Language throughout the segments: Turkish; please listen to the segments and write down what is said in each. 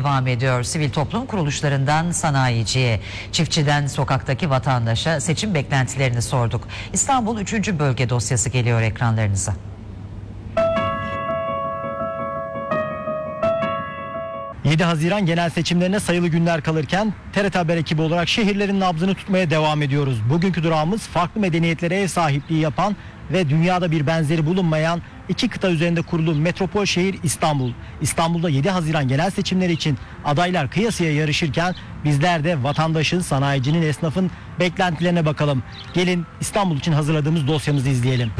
Devam ediyor. Sivil toplum kuruluşlarından sanayiciye, çiftçiden sokaktaki vatandaşa seçim beklentilerini sorduk. İstanbul 3. bölge dosyası geliyor ekranlarınıza. ...7 Haziran genel seçimlerine sayılı günler kalırken... TRT Haber ekibi olarak şehirlerin nabzını tutmaya devam ediyoruz. Bugünkü durağımız farklı medeniyetlere ev sahipliği yapan... ...ve dünyada bir benzeri bulunmayan... ...iki kıta üzerinde kurulu metropol şehir İstanbul. İstanbul'da 7 Haziran genel seçimleri için... ...adaylar kıyasıya yarışırken... ...bizler de vatandaşın, sanayicinin, esnafın beklentilerine bakalım. Gelin İstanbul için hazırladığımız dosyamızı izleyelim.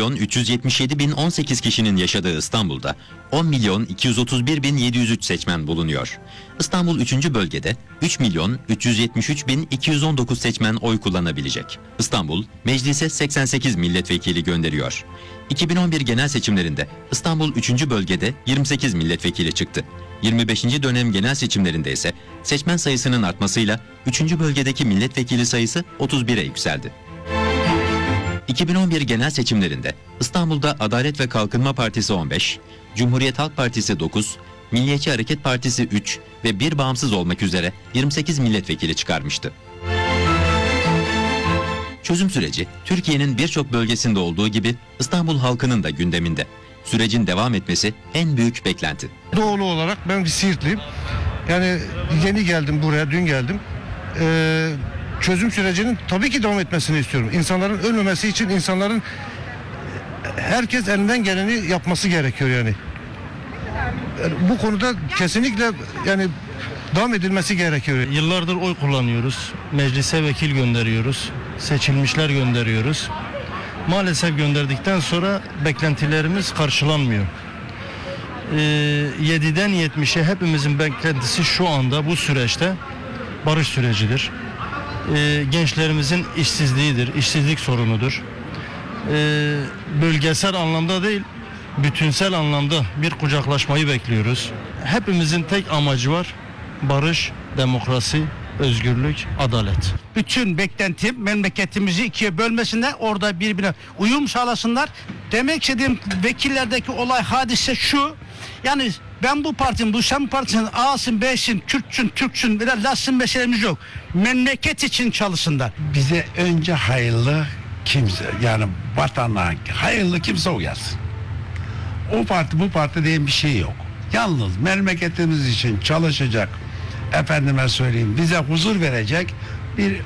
Milyon 377 bin 18 kişinin yaşadığı İstanbul'da 10 milyon 231 bin 703 seçmen bulunuyor. İstanbul 3. bölgede 3 milyon 373 bin 219 seçmen oy kullanabilecek. İstanbul meclise 88 milletvekili gönderiyor. 2011 genel seçimlerinde İstanbul 3. bölgede 28 milletvekili çıktı. 25. dönem genel seçimlerinde ise seçmen sayısının artmasıyla 3. bölgedeki milletvekili sayısı 31'e yükseldi. 2011 genel seçimlerinde İstanbul'da Adalet ve Kalkınma Partisi 15, Cumhuriyet Halk Partisi 9, Milliyetçi Hareket Partisi 3 ve bir bağımsız olmak üzere 28 milletvekili çıkarmıştı. Çözüm süreci Türkiye'nin birçok bölgesinde olduğu gibi İstanbul halkının da gündeminde. Sürecin devam etmesi en büyük beklenti. Doğulu olarak ben bir Siirtliyim. Yani yeni geldim buraya, dün geldim. Ee, çözüm sürecinin tabii ki devam etmesini istiyorum. İnsanların ölmemesi için insanların herkes elinden geleni yapması gerekiyor yani. Bu konuda kesinlikle yani devam edilmesi gerekiyor. Yıllardır oy kullanıyoruz. Meclise vekil gönderiyoruz. Seçilmişler gönderiyoruz. Maalesef gönderdikten sonra beklentilerimiz karşılanmıyor. Ee, 7'den 70'e hepimizin beklentisi şu anda bu süreçte barış sürecidir. Ee, gençlerimizin işsizliğidir, işsizlik sorunudur. Ee, bölgesel anlamda değil, bütünsel anlamda bir kucaklaşmayı bekliyoruz. Hepimizin tek amacı var, barış, demokrasi, özgürlük, adalet. bütün beklentim memleketimizi ikiye bölmesinler. Orada birbirine uyum sağlasınlar. Demek istediğim vekillerdeki olay hadise şu. Yani ben bu partinin, bu sen partinin A'sın, B'sin, Kürtçün, Türksün, lassın meselemiz yok. Memleket için çalışsınlar. bize önce hayırlı kimse yani vatana hayırlı kimse uyasın. O parti bu parti diye bir şey yok. Yalnız memleketimiz için çalışacak efendime söyleyeyim bize huzur verecek bir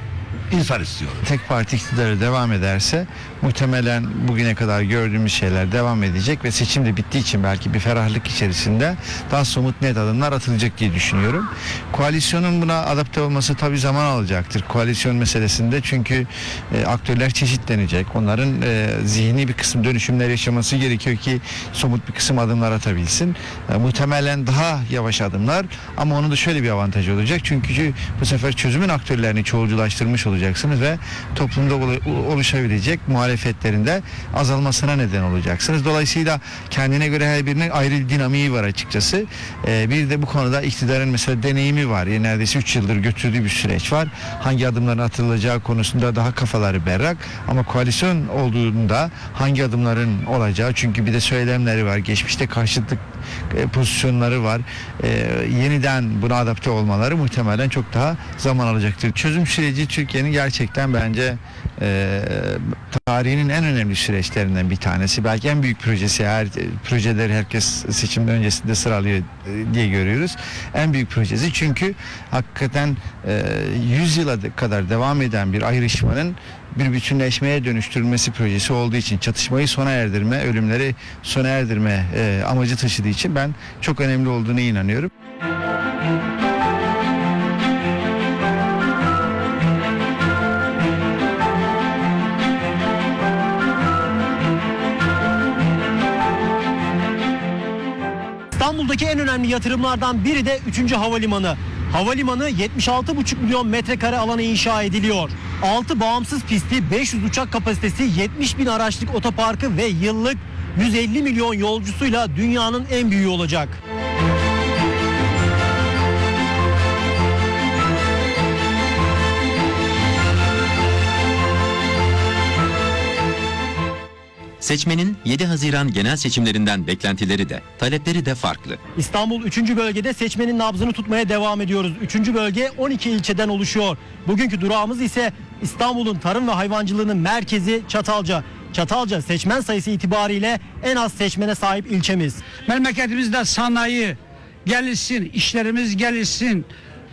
insan istiyoruz. tek parti iktidarı devam ederse muhtemelen bugüne kadar gördüğümüz şeyler devam edecek ve seçim de bittiği için belki bir ferahlık içerisinde daha somut net adımlar atılacak diye düşünüyorum. Koalisyonun buna adapte olması tabii zaman alacaktır. Koalisyon meselesinde çünkü e, aktörler çeşitlenecek. Onların e, zihni bir kısım dönüşümler yaşaması gerekiyor ki somut bir kısım adımlar atabilsin. E, muhtemelen daha yavaş adımlar ama onun da şöyle bir avantajı olacak. Çünkü bu sefer çözümün aktörlerini çoğulculaştırmış olacaksınız ve toplumda olu- oluşabilecek muhalefetlerinde azalmasına neden olacaksınız. Dolayısıyla kendine göre her birinin ayrı dinamiği var açıkçası. Ee, bir de bu konuda iktidarın mesela deneyimi var. Yani neredeyse 3 yıldır götürdüğü bir süreç var. Hangi adımların atılacağı konusunda daha kafaları berrak ama koalisyon olduğunda hangi adımların olacağı çünkü bir de söylemleri var. Geçmişte karşıtlık e, pozisyonları var. E, yeniden buna adapte olmaları muhtemelen çok daha zaman alacaktır. Çözüm süreci Türkiye'nin gerçekten bence e, tarihinin en önemli süreçlerinden bir tanesi. Belki en büyük projesi. Her projeleri herkes seçimden öncesinde sıralıyor e, diye görüyoruz. En büyük projesi çünkü hakikaten e, 100 yıla de- kadar devam eden bir ayrışmanın bir bütünleşmeye dönüştürülmesi projesi olduğu için çatışmayı sona erdirme, ölümleri sona erdirme e, amacı taşıdığı için ben çok önemli olduğuna inanıyorum. İstanbul'daki en önemli yatırımlardan biri de 3. Havalimanı. Havalimanı 76,5 milyon metrekare alana inşa ediliyor. 6 bağımsız pisti, 500 uçak kapasitesi, 70 bin araçlık otoparkı ve yıllık 150 milyon yolcusuyla dünyanın en büyüğü olacak. Seçmenin 7 Haziran genel seçimlerinden beklentileri de, talepleri de farklı. İstanbul 3. bölgede seçmenin nabzını tutmaya devam ediyoruz. 3. bölge 12 ilçeden oluşuyor. Bugünkü durağımız ise İstanbul'un tarım ve hayvancılığının merkezi Çatalca. Çatalca seçmen sayısı itibariyle en az seçmene sahip ilçemiz. Memleketimizde sanayi gelişsin, işlerimiz gelişsin,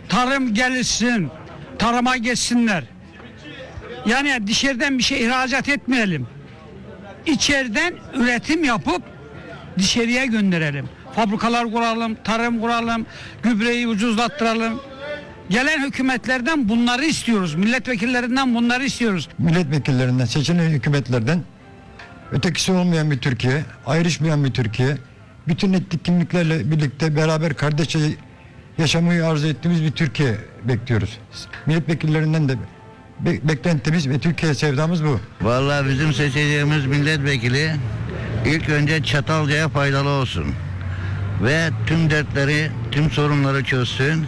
tarım gelişsin, tarıma geçsinler. Yani dışarıdan bir şey ihracat etmeyelim. İçeriden üretim yapıp dışarıya gönderelim. Fabrikalar kuralım, tarım kuralım, gübreyi ucuzlattıralım. Gelen hükümetlerden bunları istiyoruz. Milletvekillerinden bunları istiyoruz. milletvekillerinden, seçilen hükümetlerden ötekisi olmayan bir Türkiye, ayrışmayan bir Türkiye, bütün etnik kimliklerle birlikte beraber kardeşçe yaşamayı arzu ettiğimiz bir Türkiye bekliyoruz. Milletvekillerinden de be- beklentimiz ve Türkiye sevdamız bu. Vallahi bizim seçeceğimiz milletvekili ilk önce Çatalca'ya faydalı olsun. Ve tüm dertleri, tüm sorunları çözsün.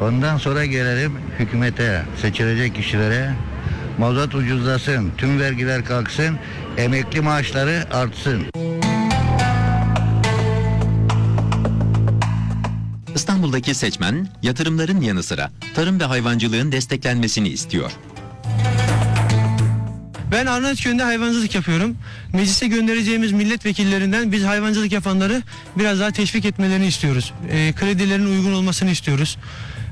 Ondan sonra gelelim hükümete, seçilecek kişilere. Mazot ucuzlasın, tüm vergiler kalksın, emekli maaşları artsın. İstanbul'daki seçmen yatırımların yanı sıra tarım ve hayvancılığın desteklenmesini istiyor. Ben Arnavutköy'ünde hayvancılık yapıyorum. Meclise göndereceğimiz milletvekillerinden biz hayvancılık yapanları biraz daha teşvik etmelerini istiyoruz. Ee, kredilerin uygun olmasını istiyoruz.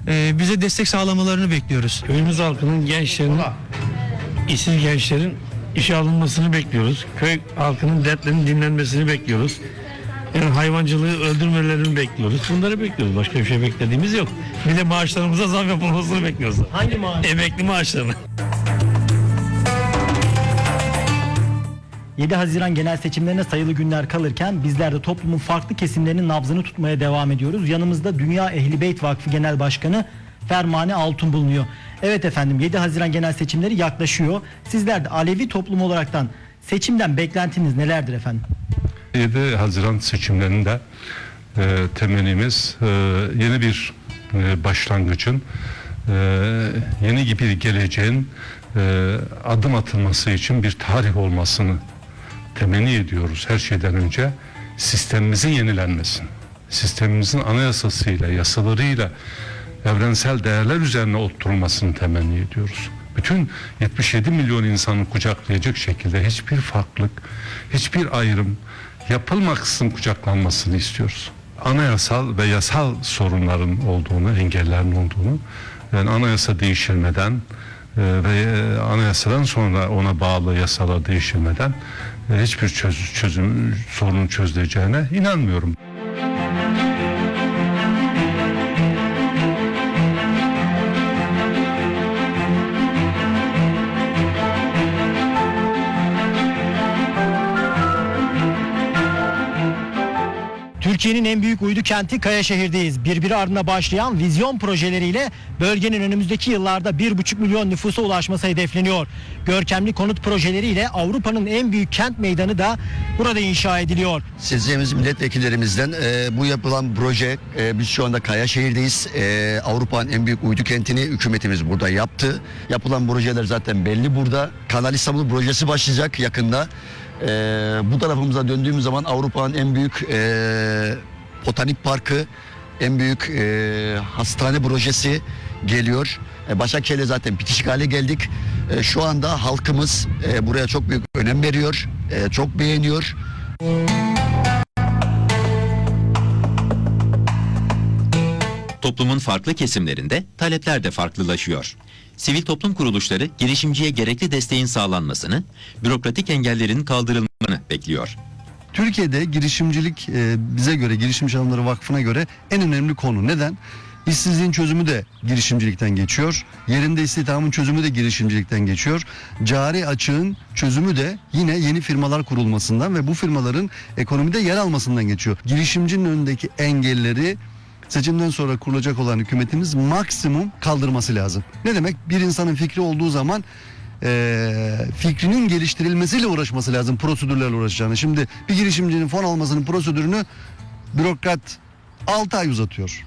Ee, bize destek sağlamalarını bekliyoruz. Köyümüz halkının, gençlerin, işsiz gençlerin işe alınmasını bekliyoruz. Köy halkının dertlerinin dinlenmesini bekliyoruz. Yani hayvancılığı öldürmelerini bekliyoruz. Bunları bekliyoruz. Başka bir şey beklediğimiz yok. Bir de maaşlarımıza zam yapılmasını bekliyoruz. Hangi maaş? Emekli maaşlarını. 7 Haziran genel seçimlerine sayılı günler kalırken bizler de toplumun farklı kesimlerinin nabzını tutmaya devam ediyoruz. Yanımızda Dünya Ehli Beyt Vakfı Genel Başkanı Fermane Altun bulunuyor. Evet efendim 7 Haziran genel seçimleri yaklaşıyor. Sizler de Alevi toplum olaraktan seçimden beklentiniz nelerdir efendim? 7 Haziran seçimlerinde e, temennimiz e, yeni bir e, başlangıcın, e, yeni bir geleceğin e, adım atılması için bir tarih olmasını temenni ediyoruz her şeyden önce. Sistemimizin yenilenmesini, sistemimizin anayasasıyla, yasalarıyla evrensel değerler üzerine oturulmasını temenni ediyoruz. Bütün 77 milyon insanı kucaklayacak şekilde hiçbir farklılık, hiçbir ayrım yapılmaksızın kucaklanmasını istiyoruz. Anayasal ve yasal sorunların olduğunu, engellerin olduğunu, yani anayasa değişilmeden e, ve e, anayasadan sonra ona bağlı yasalar değişilmeden hiçbir çöz, çözüm sorunun çözüleceğine inanmıyorum. Türkiye'nin en büyük uydu kenti Kayaşehir'deyiz. Birbiri ardına başlayan vizyon projeleriyle bölgenin önümüzdeki yıllarda 1,5 milyon nüfusa ulaşması hedefleniyor. Görkemli konut projeleriyle Avrupa'nın en büyük kent meydanı da burada inşa ediliyor. Seçeceğimiz milletvekillerimizden e, bu yapılan proje, e, biz şu anda Kayaşehir'deyiz. E, Avrupa'nın en büyük uydu kentini hükümetimiz burada yaptı. Yapılan projeler zaten belli burada. Kanal İstanbul projesi başlayacak yakında. E, bu tarafımıza döndüğümüz zaman Avrupa'nın en büyük e, botanik parkı, en büyük e, hastane projesi geliyor. E, Başakşehir'e zaten bitişik hale geldik. E, şu anda halkımız e, buraya çok büyük önem veriyor, e, çok beğeniyor. Toplumun farklı kesimlerinde talepler de farklılaşıyor. Sivil toplum kuruluşları girişimciye gerekli desteğin sağlanmasını, bürokratik engellerin kaldırılmasını bekliyor. Türkiye'de girişimcilik e, bize göre Girişimci Alımları Vakfı'na göre en önemli konu. Neden? İşsizliğin çözümü de girişimcilikten geçiyor. Yerinde istihdamın çözümü de girişimcilikten geçiyor. Cari açığın çözümü de yine yeni firmalar kurulmasından ve bu firmaların ekonomide yer almasından geçiyor. Girişimcinin önündeki engelleri seçimden sonra kurulacak olan hükümetimiz maksimum kaldırması lazım. Ne demek? Bir insanın fikri olduğu zaman eee, fikrinin geliştirilmesiyle uğraşması lazım prosedürlerle uğraşacağını. Şimdi bir girişimcinin fon almasının prosedürünü bürokrat 6 ay uzatıyor.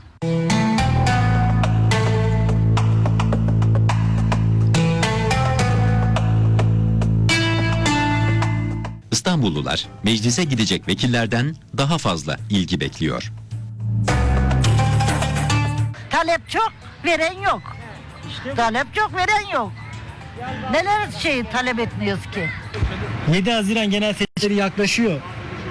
İstanbullular meclise gidecek vekillerden daha fazla ilgi bekliyor. Talep çok, veren yok. Talep çok, veren yok. Neler şey talep etmiyoruz ki? 7 Haziran genel seçimleri yaklaşıyor.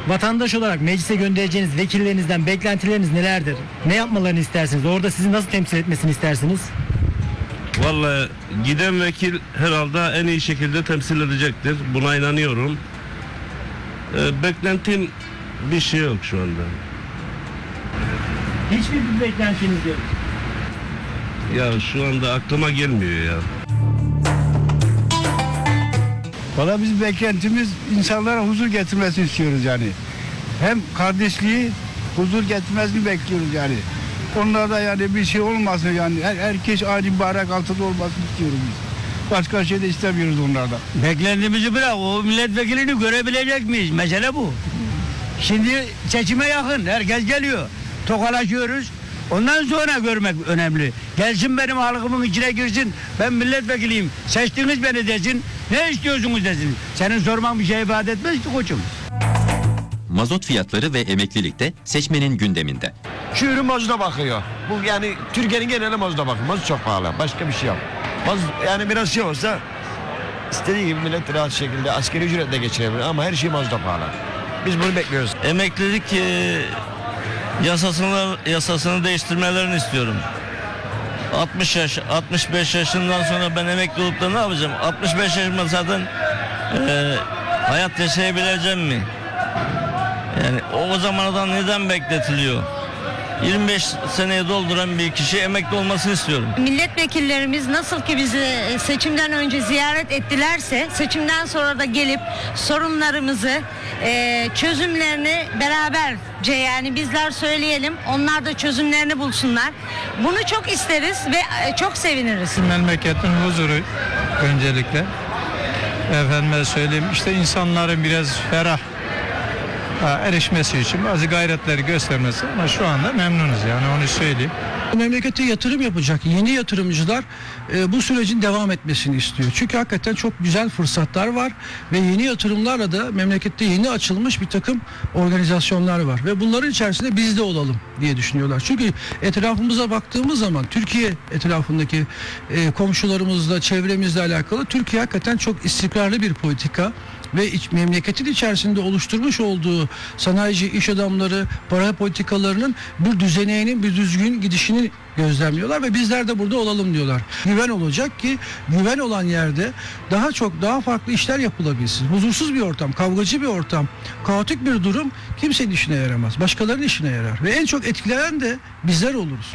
Vatandaş olarak meclise göndereceğiniz vekillerinizden beklentileriniz nelerdir? Ne yapmalarını istersiniz? Orada sizi nasıl temsil etmesini istersiniz? Vallahi giden vekil herhalde en iyi şekilde temsil edecektir. Buna inanıyorum. Ee, beklentim bir şey yok şu anda. Hiçbir bir beklentiniz yok. Ya şu anda aklıma gelmiyor ya. Valla biz beklentimiz insanlara huzur getirmesini istiyoruz yani. Hem kardeşliği huzur getirmesini bekliyoruz yani. Onlarda yani bir şey olmasın yani. Her, herkes aynı bayrak altında olmasını istiyoruz biz. Başka şey de istemiyoruz onlardan. Beklentimizi bırak. O milletvekilini görebilecek miyiz? Mesele bu. Şimdi seçime yakın. Herkes geliyor. Tokalaşıyoruz. Ondan sonra görmek önemli. Gelsin benim halkımın içine girsin. Ben milletvekiliyim. Seçtiniz beni desin. Ne istiyorsunuz desin. Senin sorman bir şey ifade etmez ki koçum. Mazot fiyatları ve emeklilik de seçmenin gündeminde. Şu ürün mazota bakıyor. Bu yani Türkiye'nin geneli mazota bakıyor. Mazot çok pahalı. Başka bir şey yok. Mazot, yani biraz şey olsa istediği gibi millet rahat şekilde askeri ücretle geçirebilir ama her şey mazota pahalı. Biz bunu bekliyoruz. Emeklilik e, yasasını yasasını değiştirmelerini istiyorum. 60 yaş, 65 yaşından sonra ben emekli olup da ne yapacağım? 65 yaşımda zaten e, hayat yaşayabileceğim mi? Yani o zamanadan neden bekletiliyor? 25 seneye dolduran bir kişi emekli olmasını istiyorum. Milletvekillerimiz nasıl ki bizi e, seçimden önce ziyaret ettilerse seçimden sonra da gelip sorunlarımızı e, çözümlerini beraberce yani bizler söyleyelim onlar da çözümlerini bulsunlar. Bunu çok isteriz ve e, çok seviniriz. Memleketin huzuru öncelikle. Efendime söyleyeyim işte insanların biraz ferah erişmesi için bazı gayretleri göstermesi ama şu anda memnunuz yani onu söyleyeyim. Memlekete yatırım yapacak yeni yatırımcılar e, bu sürecin devam etmesini istiyor. Çünkü hakikaten çok güzel fırsatlar var ve yeni yatırımlarla da memlekette yeni açılmış bir takım organizasyonlar var ve bunların içerisinde biz de olalım diye düşünüyorlar. Çünkü etrafımıza baktığımız zaman Türkiye etrafındaki e, komşularımızla, çevremizle alakalı Türkiye hakikaten çok istikrarlı bir politika ve iç, memleketin içerisinde oluşturmuş olduğu sanayici iş adamları para politikalarının bir düzeneğinin bir düzgün gidişini gözlemliyorlar ve bizler de burada olalım diyorlar. Güven olacak ki güven olan yerde daha çok daha farklı işler yapılabilsin. Huzursuz bir ortam, kavgacı bir ortam, kaotik bir durum kimsenin işine yaramaz. Başkalarının işine yarar ve en çok etkileyen de bizler oluruz.